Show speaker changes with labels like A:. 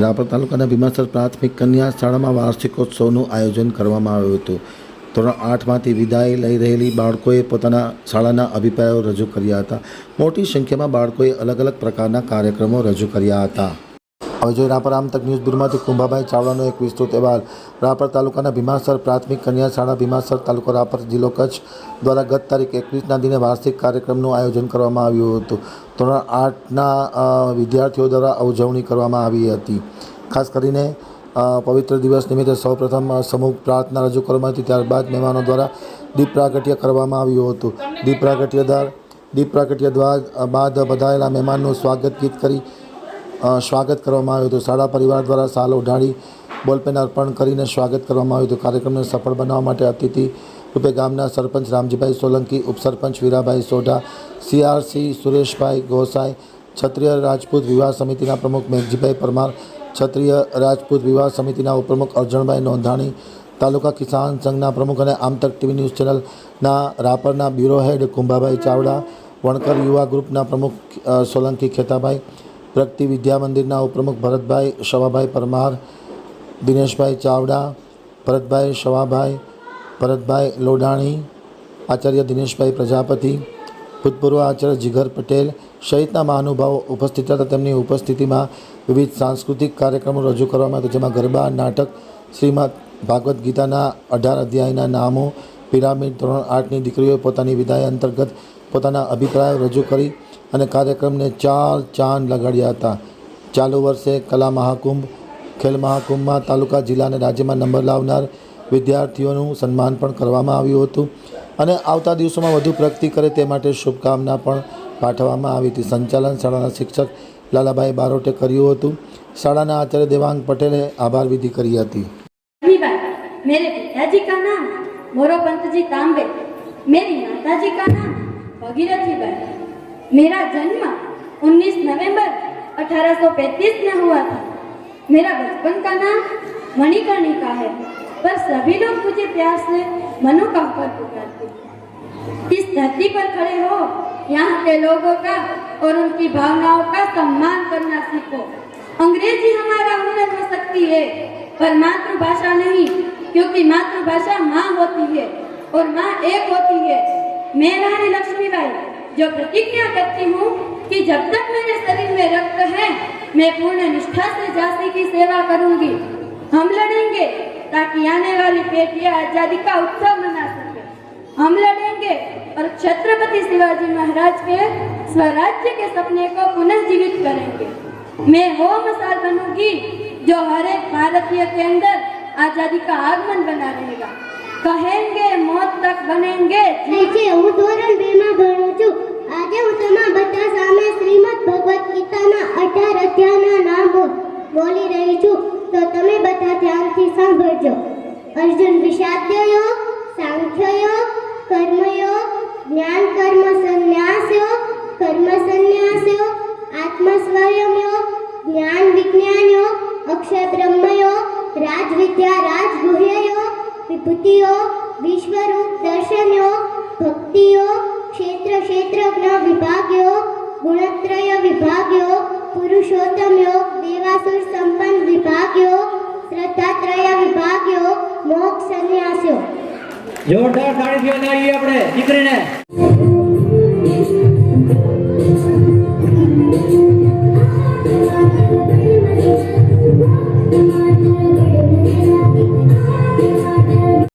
A: રાપર તાલુકાના ભીમાસર પ્રાથમિક કન્યા શાળામાં વાર્ષિકોત્સવનું આયોજન કરવામાં આવ્યું હતું. ધોરણ આઠમાંથી વિદાય લઈ રહેલી બાળકોએ પોતાના શાળાના અભિપ્રાયો રજૂ કર્યા હતા. મોટી સંખ્યામાં બાળકોએ અલગ અલગ પ્રકારના કાર્યક્રમો રજૂ કર્યા હતા. હવે જોઈએ રાપર આમતક ન્યૂઝ બ્યુરોમાંથી કુંભાભાઈ ચાવડાનો એક વિસ્તૃત અહેવાલ. રાપર તાલુકાના ભીમાસર પ્રાથમિક કન્યા શાળા ભીમાસર તાલુકો રાપર જિલ્લો કચ્છ દ્વારા ગત તારીખ એકવીસના દિને વાર્ષિક કાર્યક્રમનું આયોજન કરવામાં આવ્યું હતું. ધોરણ આઠના વિદ્યાર્થીઓ દ્વારા ઉજવણી કરવામાં આવી હતી. ખાસ કરીને પવિત્ર દિવસ નિમિત્તે સૌપ્રથમ સમૂહ પ્રાર્થના રજૂ કરવામાં હતી. ત્યારબાદ મહેમાનો દ્વારા દીપ પ્રાગટ્ય કરવામાં આવ્યું હતું. દીપ પ્રાગટ્ય દ્વાર દીપ પ્રાગટ્ય દ્વાર બાદ બધાયેલા મહેમાનનું સ્વાગત ગીત કરી સ્વાગત કરવામાં આવ્યું હતું. શાળા પરિવાર દ્વારા સાલ ઉઢાડી બોલપેન અર્પણ કરીને સ્વાગત કરવામાં આવ્યું હતું. કાર્યક્રમને સફળ બનાવવા માટે અતિથિ રૂપે ગામના સરપંચ રામજીભાઈ સોલંકી, ઉપસરપંચ વીરાભાઈ સોઢા, સીઆરસી સુરેશભાઈ ગોસાઈ, ક્ષત્રિય રાજપૂત વિવાહ સમિતિના પ્રમુખ મેઘજીભાઈ પરમાર, ક્ષત્રિય રાજપૂત વિવાહ સમિતિના ઉપપ્રમુખ અર્જણભાઈ નોંધાણી, તાલુકા કિસાન સંઘના પ્રમુખ અને આમતક ટીવી ન્યૂઝ ચેનલના રાપરના બ્યુરો હેડ કુંભાભાઈ ચાવડા, વણકર યુવા ગ્રુપના પ્રમુખ સોલંકી ખેતાભાઈ પ્રગતિ વિદ્યા મંદિરના ઉપપ્રમુખ ભરતભાઈ, શવાભાઈ પરમાર, દિનેશભાઈ ચાવડા, ભરતભાઈ શવાભાઈ, ભરતભાઈ લોઢાણી, આચાર્ય દિનેશભાઈ પ્રજાપતિ, ભૂતપૂર્વ આચાર્ય જીગર પટેલ સહિતના મહાનુભાવો ઉપસ્થિત હતા. તેમની ઉપસ્થિતિમાં વિવિધ સાંસ્કૃતિક કાર્યક્રમો રજૂ કરવામાં આવ્યા, જેમાં ગરબા, નાટક, શ્રીમદ ભાગવદ્ ગીતાના અઢાર અધ્યાયના નામો, પિરામિડ ધોરણ આઠની દીકરીઓએ પોતાની વિદાય અંતર્ગત પોતાના અભિપ્રાયો રજૂ કરી અને કાર્યક્રમને ચાર ચાંદ લગાડ્યા હતા ચાલુ વર્ષે કલા મહાકુંભ ખેલ મહાકુંભમાં તાલુકા જિલ્લા અને રાજ્યમાં નંબર લાવનાર વિદ્યાર્થીઓનું સન્માન પણ કરવામાં આવ્યું હતું અને આવતા દિવસોમાં વધુ પ્રગતિ કરે તે માટે શુભકામના પણ પાઠવવામાં આવી હતી સંચાલન શાળાના શિક્ષક લાલાભાઈ બારોટે કર્યું હતું શાળાના આચાર્ય દેવાંગ પટેલે આભાર વિધિ કરી હતી
B: पहली बार मेरे पिताजी का नाम मोरोपंत जी तांबे मेरी माता जी का नाम भगीरथी बाई मेरा जन्म 19 नवंबर 1835 में हुआ था। मेरा बचपन का नाम मणिकर्णिका है, पर सभी लोग मुझे प्यार से मनु कहकर पुकारते इस धरती पर खड़े हो, यहाँ के लोगों का और उनकी भावनाओं का सम्मान करना सीखो। अंग्रेज़ी हमारा हुनर हो सकती है, पर मातृभाषा नहीं, क्योंकि मातृभाषा माँ होती है और माँ एक होती है। मैं रानी लक्ष्मीबाई जो प्रतिज्ञा करती हूँ कि जब तक मेरे शरीर में रक्त है, मैं पूर्ण निष्ठा से झांसी की सेवा करूँगी। हम लड़ेंगे ताकि आने वाली पेटियाँ आज़ादी का उत्सव मना सके। हम लड़ेंगे और छत्रपति शिवाजी महाराज के स्वराज्य के सपने को पुनर्जीवित करेंगे। मैं वो मसाल बनूँगी जो हर एक भारतीय के अंदर आज़ादी का आगमन बना रहेगा। કહેંગે, મોત તક
C: બનેંગે. છે. હું ધોરણ 2 માં ભણું છું. આજે હું તમારા બધા સામે શ્રીમદ ભગવદ્ ગીતાના 18 અધ્યાયના નામ બોલી રહી છું. તો તમે બધા ધ્યાનથી સાંભળજો. અર્જુન વિષાદ્યયો, સાંખ્યયો, કર્મયો, જ્ઞાન કર્મ સંન્યાસયો કર્મ સંન્યાસયો આત્મ સ્વયમયો જ્ઞાન વિજ્ઞાનયો, અક્ષય બ્રહ્મયો રાજવિદ્યા રાજગુહ રાજ વિદ્યા રાજ ગુહ્ય યોગ વિભૂતિ યોગ વિશ્વરૂપ દર્શન ભક્તિઓ, ક્ષેત્ર ક્ષેત્રજ્ઞ વિભાગ્યો ગુણત્રય વિભાગ્યો પુરુષોત્તમ યોગ દેવાસુર સંપન્ન વિભાગ્યો શ્રદ્ધાત્રય વિભાગ્યો મોક્ષ સંન્યાસ
D: જોરદાર તાળી આપણે, દીકરીને.